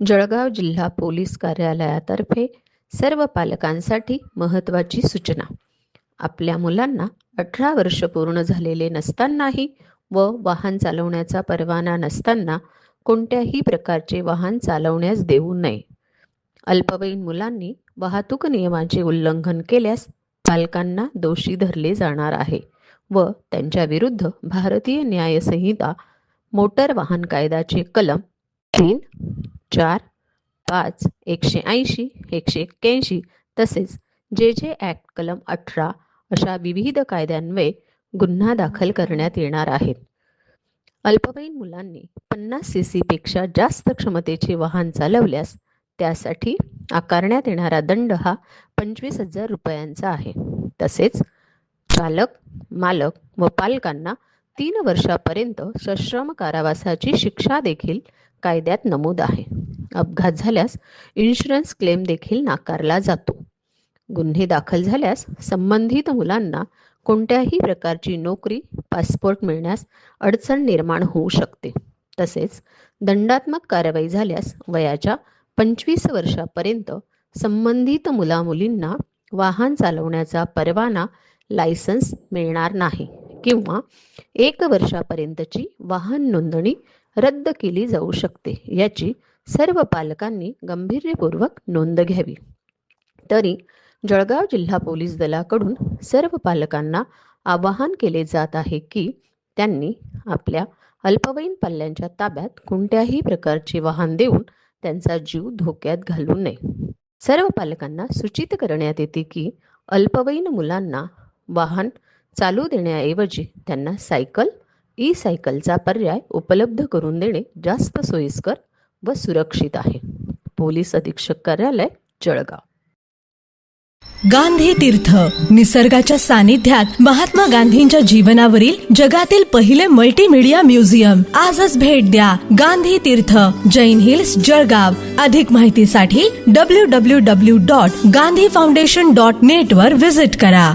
जळगाव जिल्हा पोलीस कार्यालयातर्फे सर्व पालकांसाठी महत्त्वाची सूचना. आपल्या मुलांना अठरा वर्ष पूर्ण झालेले नसतानाही व वाहन चालवण्याचा परवाना नसताना कोणत्याही प्रकारचे वाहन चालवण्यास देऊ नये. अल्पवयीन मुलांनी वाहतूक नियमाचे उल्लंघन केल्यास पालकांना दोषी धरले जाणार आहे व त्यांच्याविरुद्ध भारतीय न्यायसंहिता मोटर वाहन कायद्याचे कलम तीन चार पाच एकशे ऐंशी एकशे एक्क्याऐंशी. तसेच जे जे ॲक्ट कलम अठरा अशा विविध कायद्यान्वये गुन्हा दाखल करण्यात येणार आहेत. अल्पवयीन मुलांनी पन्नास सी सीपेक्षा जास्त क्षमतेचे वाहन चालवल्यास त्यासाठी आकारण्यात येणारा दंड हा पंचवीस हजार रुपयांचा आहे. तसेच चालक मालक व पालकांना तीन वर्षापर्यंत सश्रम कारावासाची शिक्षा देखील कायद्यात नमूद आहे. अपघात झाल्यास इन्शुरन्स क्लेम देखील नाकारला जातो. गुन्हे दाखल झाल्यास संबंधित मुलांना कोणत्याही प्रकारची नोकरी पासपोर्ट मिळण्यास अडचण निर्माण होऊ शकते. तसेच दंडात्मक कारवाई झाल्यास वयाच्या पंचवीस वर्षापर्यंत संबंधित मुलामुलींना वाहन चालवण्याचा परवाना लायसन्स मिळणार नाही किंवा एक वर्षापर्यंतची वाहन नोंदणी रद्द केली जाऊ शकते. याची सर्व पालकांनी गांभीर्यपूर्वक नोंद घ्यावी. तरी जळगाव जिल्हा पोलीस दलाकडून सर्व पालकांना आवाहन केले जात आहे की त्यांनी आपल्या अल्पवयीन पाल्यांच्या ताब्यात कोणत्याही प्रकारचे वाहन देऊन त्यांचा जीव धोक्यात घालू नये. सर्व पालकांना सूचित करण्यात येते की अल्पवयीन मुलांना वाहन चालू देण्याऐवजी त्यांना सायकल ई सायकलचा पर्याय उपलब्ध करून देणे जास्त सोयीस्कर व सुरक्षित आहे. पोलीस अधीक्षक कार्यालय जळगाव. गांधी तीर्थ. निसर्गाच्या सानिध्यात महात्मा गांधींच्या जीवनावरील जगातील पहिले मल्टीमीडिया म्युझियम आजच भेट द्या गांधी तीर्थ जैन हिल्स जळगाव. अधिक माहितीसाठी W W W dot Gandhi foundation dot net वर विजिट करा.